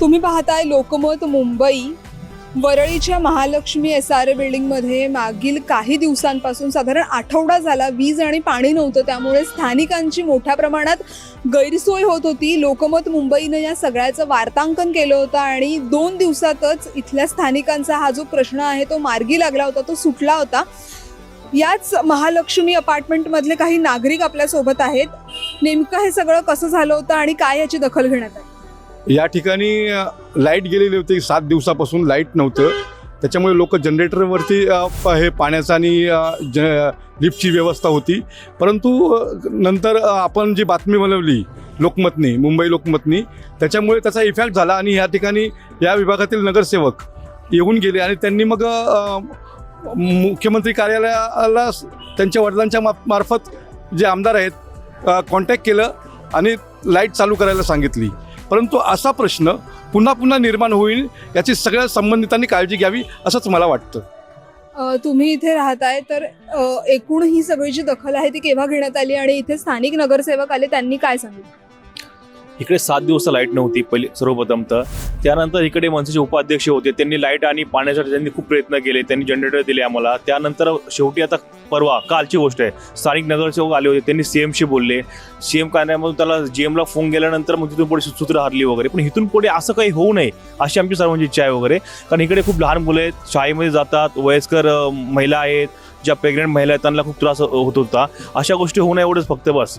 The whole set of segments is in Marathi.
तुम्ही पाहताय लोकमत मुंबई वरळीच्या महालक्ष्मी एस आर ए बिल्डिंगमध्ये मागील काही दिवसांपासून साधारण आठवडा झाला. वीज आणि पाणी नव्हतं त्यामुळे स्थानिकांची मोठ्या प्रमाणात गैरसोय होत होती. लोकमत मुंबईनं या सगळ्याचं वार्तांकन केलं होतं आणि दोन दिवसातच इथल्या स्थानिकांचा हा जो प्रश्न आहे तो मार्गी लागला होता तो सुटला होता. याच महालक्ष्मी अपार्टमेंटमधले काही नागरिक आपल्यासोबत आहेत. नेमकं हे सगळं कसं झालं होतं आणि काय याची दखल घेण्यात आली? या ठिकाणी लाइट गेलेली होती सात दिवसापासून लाइट नव्हतं. त्याच्यामुळे लोक जनरेटरवरती हे पाण्याचा आणि ज लिफ्टची व्यवस्था होती. परंतु नंतर आपण जी बातमी बनवली लोकमतनी मुंबई लोकमतनी त्याच्यामुळे त्याचा इफेक्ट झाला आणि या ठिकाणी या विभागातील नगरसेवक येऊन गेले आणि त्यांनी मग मुख्यमंत्री कार्यालयाला त्यांच्या वडिलांच्या मा मार्फत जे आमदार आहेत कॉन्टॅक्ट केलं आणि लाइट चालू करायला सांगितली. परंतु असा प्रश्न पुन्हा पुन्हा निर्माण होईल याची सगळ्या संबंधितांनी काळजी घ्यावी असंच मला वाटतं. तुम्ही इथे राहताय तर एकूण ही सगळी जी दखल आहे ती केव्हा घेण्यात आली आणि इथे स्थानिक नगरसेवक आले त्यांनी काय सांगितलं? इकडे सात दिवस लाइट नव्हती पहिले सर्वप्रथम तर. त्यानंतर इकडे मनसेचे उपाध्यक्ष होते त्यांनी लाइट आणि पाण्यासाठी त्यांनी खूप प्रयत्न केले त्यांनी जनरेटर दिले आम्हाला. त्यानंतर शेवटी आता परवा कालची गोष्ट आहे स्थानिक नगरसेवक आले होते त्यांनी सीएमशी बोलले. सीएम कार्यालयामधून त्याला जीएमला फोन गेल्यानंतर मग तिथून पुढे सूत्र हरली वगैरे. पण इथून पुढे असं काही होऊ नये अशी आमची सर्वांची इच्छा आहे वगैरे. कारण इकडे खूप लहान मुलं आहेत शाळेमध्ये जातात वयस्कर महिला आहेत ज्या प्रेग्नेंट महिला आहेत त्यांना खूप त्रास होत होता. अशा गोष्टी होऊ नये एवढंच फक्त बस.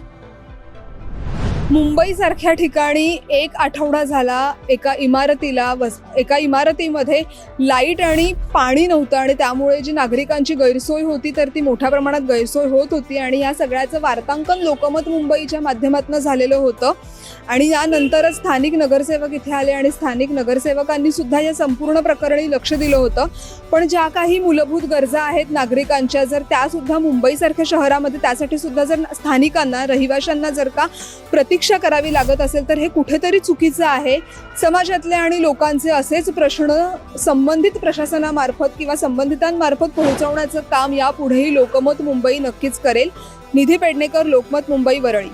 मुंबईसारख्या ठिकाणी एक आठवडा झाला एका इमारतीला वस एका इमारतीमध्ये लाइट आणि पाणी नव्हतं आणि त्यामुळे जी नागरिकांची गैरसोय होती तर ती मोठ्या प्रमाणात गैरसोय होत होती आणि या सगळ्याचं वार्तांकन लोकमत मुंबईच्या माध्यमातून झालेलं होतं. आणि यानंतरच स्थानिक नगरसेवक इथे आले आणि स्थानिक नगरसेवकांनी सुद्धा या संपूर्ण प्रकरणी लक्ष दिलं होतं. पण ज्या काही मूलभूत गरजा आहेत नागरिकांच्या जर त्यासुद्धा मुंबईसारख्या शहरामध्ये त्यासाठी सुद्धा जर स्थानिकांना रहिवाशांना जर का प्रतीक्षा करावी लागत असेल तर हे कुठेतरी चुकीचं आहे. समाजातले आणि लोकांचे असेच प्रश्न संबंधित प्रशासनामार्फत किंवा संबंधितांमार्फत पोहोचवण्याचं काम यापुढेही लोकमत मुंबई नक्कीच करेल. निधी पेडणेकर लोकमत मुंबई वरळी.